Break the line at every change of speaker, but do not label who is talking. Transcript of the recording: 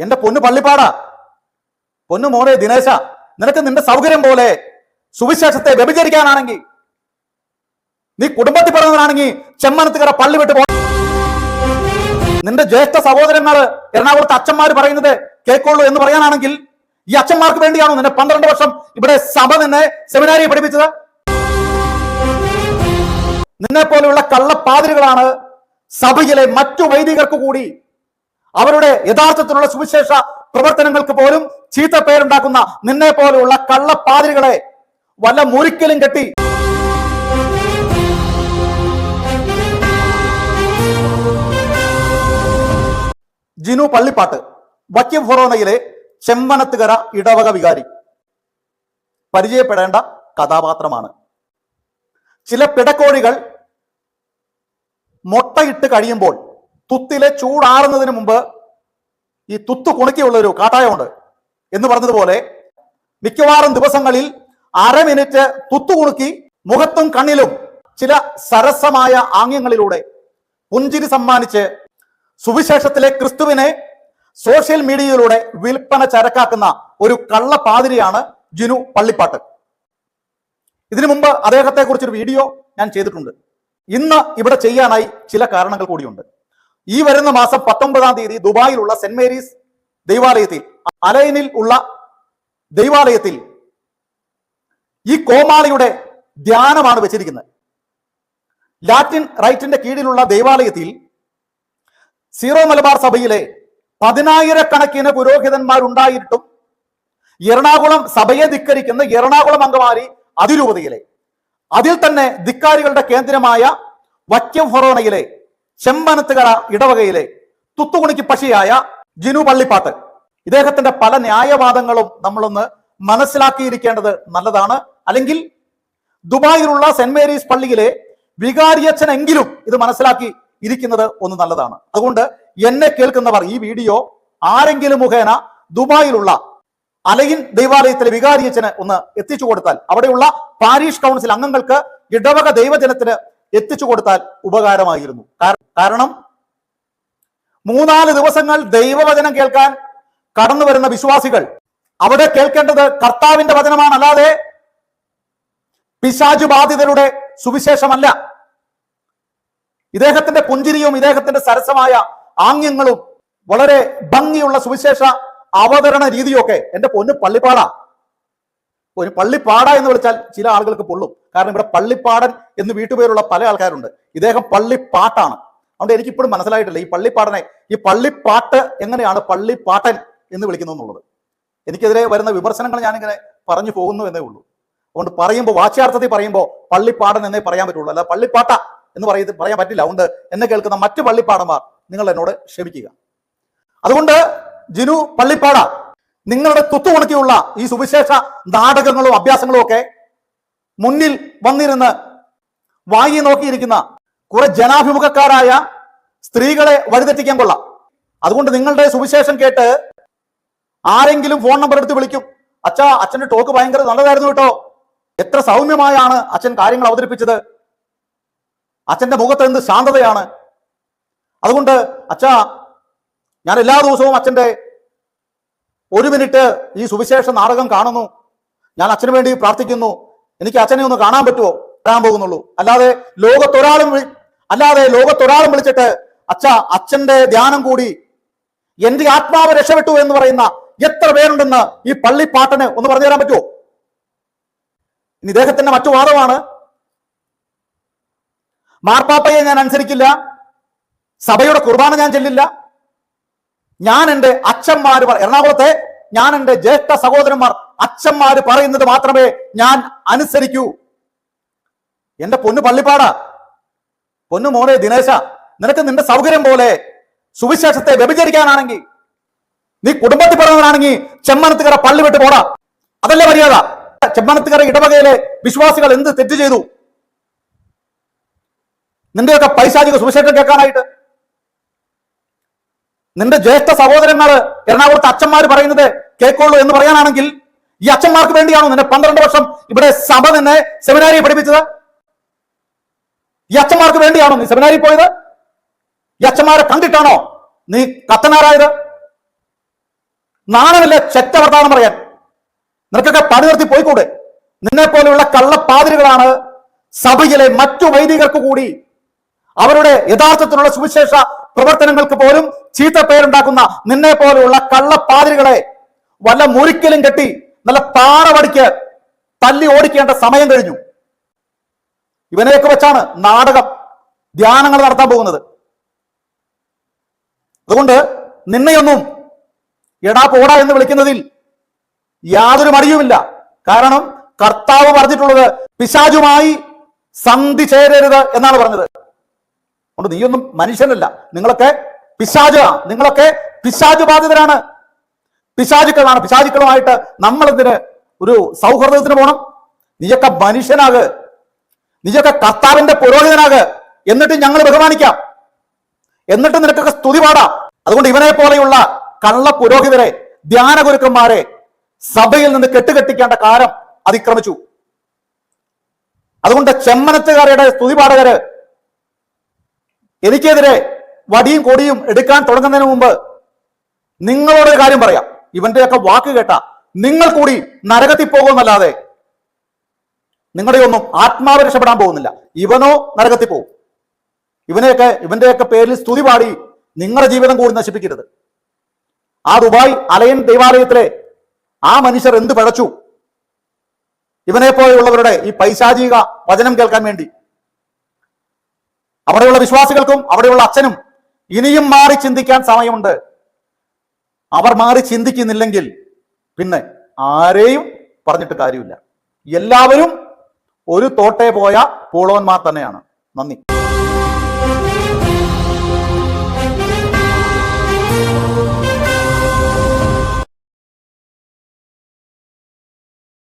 എന്റെ പൊന്നു പള്ളിപ്പാടാ. പൊന്നു മോനെ ദിനേശ നിനക്ക് നിന്റെ സൗകര്യം പോലെ സുവിശേഷത്തെ വ്യഭിചരിക്കാനാണെങ്കിൽ നീ കുടുംബത്തിൽ പറഞ്ഞവനാണെങ്കിൽ ചെമ്മനത്തുകര പള്ളി വിട്ട് പോ നിന്റെ ജ്യേഷ്ഠ സഹോദരന്മാര് എറണാകുളത്ത് അച്ഛന്മാർ പറയുന്നത് കേൾക്കുള്ളൂ എന്ന് പറയാനാണെങ്കിൽ ഈ അച്ഛന്മാർക്ക് വേണ്ടിയാണോ നിന്നെ പന്ത്രണ്ട് വർഷം ഇവിടെ സഭ നിന്നെ സെമിനാരി പഠിപ്പിച്ചത്? നിന്നെ പോലെയുള്ള കള്ളപ്പാതിരുകളാണ് സഭയിലെ മറ്റു വൈദികർക്ക് കൂടി അവരുടെ യഥാർത്ഥത്തിലുള്ള സുവിശേഷ പ്രവർത്തനങ്ങൾക്ക് പോലും ചീത്ത പേരുണ്ടാക്കുന്ന നിന്നെ പോലെയുള്ള കള്ളപ്പാതിരികളെ വല്ല മുറിക്കലും കെട്ടി. ജിനു പള്ളിപ്പാട്ട് വക്യം ഫൊറോണയിലെ ചെമ്മനത്തുകര ഇടവക വികാരി. പരിചയപ്പെടേണ്ട കഥാപാത്രമാണ്. ചില പിടക്കോഴികൾ മുട്ടയിട്ട് കഴിയുമ്പോൾ തുത്തിലെ ചൂടാറുന്നതിന് മുമ്പ് ഈ തുത്ത് കുണുക്കിയുള്ള ഒരു കാട്ടായമുണ്ട് എന്ന് പറഞ്ഞതുപോലെ മിക്കവാറും ദിവസങ്ങളിൽ അര മിനിറ്റ് തുത്തു കുണുക്കി മുഖത്തും കണ്ണിലും ചില സരസമായ ആംഗ്യങ്ങളിലൂടെ പുഞ്ചിരി സമ്മാനിച്ച് സുവിശേഷത്തിലെ ക്രിസ്തുവിനെ സോഷ്യൽ മീഡിയയിലൂടെ വിൽപ്പന ചരക്കാക്കുന്ന ഒരു കള്ളപ്പാതിരിയാണ് ജിനു പള്ളിപ്പാട്ട്. ഇതിനു മുമ്പ് അദ്ദേഹത്തെ കുറിച്ചൊരു വീഡിയോ ഞാൻ ചെയ്തിട്ടുണ്ട്. ഇന്ന് ഇവിടെ ചെയ്യാനായി ചില കാരണങ്ങൾ കൂടിയുണ്ട്. ഈ വരുന്ന മാസം പത്തൊമ്പതാം തീയതി ദുബായിലുള്ള സെന്റ് മേരീസ് ദൈവാലയത്തിൽ അലൈനിൽ ഉള്ള ദൈവാലയത്തിൽ ഈ കോമാളിയുടെ ധ്യാനമാണ് വെച്ചിരിക്കുന്നത്. ലാറ്റിൻ റൈറ്റിന്റെ കീഴിലുള്ള ദൈവാലയത്തിൽ സീറോ മലബാർ സഭയിലെ പതിനായിരക്കണക്കിന് പുരോഹിതന്മാരുണ്ടായിട്ടും എറണാകുളം സഭയെ ധിക്കരിക്കുന്ന എറണാകുളം അങ്കമാരി അതിരൂപതയിലെ അതിൽ തന്നെ ധിക്കാരികളുടെ കേന്ദ്രമായ വക്യം ഫൊറോണയിലെ ചെമ്പനത്തുകര ഇടവകയിലെ തുത്തുകുണിക്ക് പശിയായ ജിനു പള്ളിപ്പാട്ട്. ഇദ്ദേഹത്തിന്റെ പല ന്യായവാദങ്ങളും നമ്മളൊന്ന് മനസ്സിലാക്കിയിരിക്കേണ്ടത് നല്ലതാണ്. അല്ലെങ്കിൽ ദുബായിലുള്ള സെന്റ് മേരീസ് പള്ളിയിലെ വികാരിയച്ഛനെങ്കിലും ഇത് മനസ്സിലാക്കി ഇരിക്കുന്നത് ഒന്ന് നല്ലതാണ്. അതുകൊണ്ട് എന്നെ കേൾക്കുന്നവർ ഈ വീഡിയോ ആരെങ്കിലും മുഖേന ദുബായിലുള്ള അലയിൻ ദൈവാലയത്തിലെ വികാരിയച്ഛന് ഒന്ന് എത്തിച്ചു കൊടുത്താൽ അവിടെയുള്ള പാരീഷ് കൗൺസിൽ അംഗങ്ങൾക്ക് ഇടവക ദൈവജനത്തിന് എത്തിച്ചു കൊടുത്താൽ ഉപകാരമായിരുന്നു. കാര- കാരണം മൂന്നാൽ ദിവസങ്ങൾ ദൈവവചനം കേൾക്കാൻ കടന്നു വരുന്ന വിശ്വാസികൾ അവിടെ കേൾക്കേണ്ടത് കർത്താവിന്റെ വചനമാണ് അല്ലാതെ പിശാചു ബാധിതരുടെ സുവിശേഷമല്ല. ഇദ്ദേഹത്തിന്റെ പുഞ്ചിരിയും ഇദ്ദേഹത്തിന്റെ സരസമായ ആംഗ്യങ്ങളും വളരെ ഭംഗിയുള്ള സുവിശേഷ അവതരണ രീതിയൊക്കെ എന്റെ പൊന്ന് പള്ളിപ്പാടാ ഒരു പള്ളിപ്പാട എന്ന് വിളിച്ചാൽ ചില ആളുകൾക്ക് പൊള്ളും. കാരണം ഇവിടെ പള്ളിപ്പാടൻ എന്ന് വീട്ടുപേരുള്ള പല ആൾക്കാരുണ്ട്. ഇദ്ദേഹം പള്ളിപ്പാട്ടാണ്. അതുകൊണ്ട് എനിക്കിപ്പോഴും മനസ്സിലായിട്ടില്ല ഈ പള്ളിപ്പാടനെ ഈ പള്ളിപ്പാട്ട് എങ്ങനെയാണ് പള്ളിപ്പാട്ടൻ എന്ന് വിളിക്കുന്നത് എന്നുള്ളത്? എനിക്കെതിരെ വരുന്ന വിമർശനങ്ങൾ ഞാനിങ്ങനെ പറഞ്ഞു പോകുന്നു എന്നേ ഉള്ളൂ. അതുകൊണ്ട് പറയുമ്പോൾ വാച്യാർത്ഥത്തിൽ പറയുമ്പോൾ പള്ളിപ്പാടൻ എന്നേ പറയാൻ പറ്റുള്ളൂ. അല്ല പള്ളിപ്പാട്ട എന്ന് പറയുന്നത് പറയാൻ പറ്റില്ല. അതുകൊണ്ട് എന്നെ കേൾക്കുന്ന മറ്റ് പള്ളിപ്പാടന്മാർ നിങ്ങൾ എന്നോട് ക്ഷമിക്കുക. അതുകൊണ്ട് ജിനു പള്ളിപ്പാട. നിങ്ങളുടെ തുത്തുണക്കിയുള്ള ഈ സുവിശേഷ നാടകങ്ങളും അഭ്യാസങ്ങളും ഒക്കെ മുന്നിൽ വന്നിരുന്ന് വായി നോക്കിയിരിക്കുന്ന കുറെ ജനാഭിമുഖക്കാരായ സ്ത്രീകളെ വഴിതെറ്റിക്കാൻ കൊള്ളാം. അതുകൊണ്ട് നിങ്ങളുടെ സുവിശേഷം കേട്ട് ആരെങ്കിലും ഫോൺ നമ്പർ എടുത്ത് വിളിക്കും. അച്ഛാ അച്ഛന്റെ ടോക്ക് ഭയങ്കര നല്ലതായിരുന്നു കേട്ടോ. എത്ര സൗമ്യമായാണ് അച്ഛൻ കാര്യങ്ങൾ അവതരിപ്പിച്ചത്. അച്ഛന്റെ മുഖത്ത് എന്ത് ശാന്തതയാണ്. അതുകൊണ്ട് അച്ഛാ ഞാൻ എല്ലാ ദിവസവും അച്ഛന്റെ ഒരു മിനിറ്റ് ഈ സുവിശേഷ നാടകം കാണുന്നു. ഞാൻ അച്ഛന് വേണ്ടി പ്രാർത്ഥിക്കുന്നു. എനിക്ക് അച്ഛനെ ഒന്ന് കാണാൻ പറ്റുമോ? വരാൻ പോകുന്നുള്ളൂ. അല്ലാതെ ലോകത്തൊരാളും അല്ലാതെ ലോകത്തൊരാളും വിളിച്ചിട്ട് അച്ഛ അച്ഛന്റെ ധ്യാനം കൂടി എന്റെ ആത്മാവ് രക്ഷപ്പെട്ടു എന്ന് പറയുന്ന എത്ര പേരുണ്ടെന്ന് ഈ പള്ളിപ്പാട്ടന് ഒന്ന് പറഞ്ഞു തരാൻ പറ്റുമോ? ഇനി ഇദ്ദേഹത്തിന്റെ മറ്റു വാദമാണ്. മാർപ്പാപ്പയെ ഞാൻ അനുസരിക്കില്ല. സഭയുടെ കുർബാന ഞാൻ ചെല്ലില്ല. ഞാൻ എന്റെ അച്ഛന്മാർ എറണാകുളത്തെ ഞാൻ എന്റെ ജ്യേഷ്ഠ സഹോദരന്മാർ അച്ഛന്മാര് പറയുന്നത് മാത്രമേ ഞാൻ അനുസരിക്കൂ. എന്റെ പൊന്നു പള്ളിപ്പാടാ. പൊന്നു മോനെ ദിനേശ നിനക്ക് നിന്റെ സൗകര്യം പോലെ സുവിശേഷത്തെ വ്യഭിചരിക്കാനാണെങ്കിൽ നീ കുടുംബത്തിൽ പറഞ്ഞവനാണെങ്കിൽ ചെമ്മനത്തുകര പള്ളി വിട്ട് പോടാ. അതല്ലേ മര്യാദ? ചെമ്മനത്തുകര ഇടവകയിലെ വിശ്വാസികൾ എന്ത് തെറ്റ് ചെയ്തു? നിന്റെയൊക്കെ പൈശാചിക സുവിശേഷം കേൾക്കാനായിട്ട് നിന്റെ ജ്യേഷ്ഠ സഹോദരന്മാർ എറണാകുളത്ത് അച്ഛന്മാർ പറയുന്നത് കേൾക്കുള്ളൂ എന്ന് പറയാനാണെങ്കിൽ ഈ അച്ഛന്മാർക്ക് വേണ്ടിയാണോ നിന്നെ പന്ത്രണ്ട് വർഷം ഇവിടെ സഭ നിന്നെ സെമിനാരി പഠിപ്പിച്ചത്? ഈ അച്ഛന്മാർക്ക് വേണ്ടിയാണോ നീ സെമിനാരി പോയത്? ഈ അച്ഛന്മാരെ കണ്ടിട്ടാണോ നീ കത്തനാറായത് നാണമില്ല ചെറ്റ വർത്താനം പറയാൻ. നിനക്കൊക്കെ പണി നിർത്തി പോയിക്കൂടെ? നിന്നെ പോലെയുള്ള കള്ളപ്പാതിരികളാണ് സഭയിലെ മറ്റു വൈദികർക്ക് കൂടി അവരുടെ യഥാർത്ഥത്തിലുള്ള സുവിശേഷ പ്രവർത്തനങ്ങൾക്ക് പോലും ചീത്ത പേരുണ്ടാക്കുന്ന നിന്നെ പോലെയുള്ള കള്ളപ്പാതിരികളെ വല്ല മുറിക്കലും കെട്ടി നല്ല പാറവടിക്ക് തല്ലി ഓടിക്കേണ്ട സമയം കഴിഞ്ഞു. ഇവനെയൊക്കെ വെച്ചാണ് നാടകം ധ്യാനങ്ങൾ നടത്താൻ പോകുന്നത്. അതുകൊണ്ട് നിന്നെയൊന്നും എടാ പോടാ എന്ന് വിളിക്കുന്നതിൽ യാതൊരു മടിയുമില്ല. കാരണം കർത്താവ് പറഞ്ഞിട്ടുള്ളത് പിശാചുമായി സന്ധി ചേരരുത് എന്നാണ് പറഞ്ഞത്. അതുകൊണ്ട് നീയൊന്നും മനുഷ്യനല്ല. നിങ്ങളൊക്കെ പിശാജ നിങ്ങളൊക്കെ പിശാചു ബാധിതരാണ് പിശാചുക്കളാണ്. പിശാചുക്കളുമായിട്ട് നമ്മൾ എന്തിന് ഒരു സൗഹൃദത്തിന് പോകണം നീയൊക്കെ മനുഷ്യനാക്. നീയൊക്കെ കർത്താവിന്റെ പുരോഹിതനാക്. എന്നിട്ട് ഞങ്ങൾ ബഹുമാനിക്കാം. എന്നിട്ട് നിനക്കൊക്കെ സ്തുതി പാടാം. അതുകൊണ്ട് ഇവനെ പോലെയുള്ള കള്ള പുരോഹിതരെ ധ്യാന ഗുരുക്കന്മാരെ സഭയിൽ നിന്ന് കെട്ടുകെട്ടിക്കേണ്ട കാലം അതിക്രമിച്ചു. അതുകൊണ്ട് ചെമ്മനത്തുകാരുടെ സ്തുതി പാടകര് എനിക്കെതിരെ വടിയും കൊടിയും എടുക്കാൻ തുടങ്ങുന്നതിന് മുമ്പ് നിങ്ങളോടൊരു കാര്യം പറയാം. ഇവന്റെയൊക്കെ വാക്ക് കേട്ട നിങ്ങൾ കൂടി നരകത്തിൽ പോകുമെന്നല്ലാതെ നിങ്ങളുടെ ഒന്നും ആത്മാവ് രക്ഷപ്പെടാൻ പോകുന്നില്ല. ഇവനോ നരകത്തിൽ പോകും. ഇവനെയൊക്കെ ഇവന്റെയൊക്കെ പേരിൽ സ്തുതി പാടി നിങ്ങളുടെ ജീവിതം കൂടി നശിപ്പിക്കരുത്. ആ ദുബായ് അലയൻ ദൈവാലയത്തിലെ ആ മനുഷ്യർ എന്ത് പഴച്ചു? ഇവനെ പോലെയുള്ളവരുടെ ഈ പൈശാചിക വചനം കേൾക്കാൻ വേണ്ടി അവിടെയുള്ള വിശ്വാസികൾക്കും അവിടെയുള്ള അച്ഛനും ഇനിയും മാറി ചിന്തിക്കാൻ സമയമുണ്ട്. അവർ മാറി ചിന്തിക്കുന്നില്ലെങ്കിൽ പിന്നെ ആരെയും പറഞ്ഞിട്ട് കാര്യമില്ല. എല്ലാവരും ഒരു തോട്ടേ പോയ പൂളവന്മാർ തന്നെയാണ്. നന്ദി.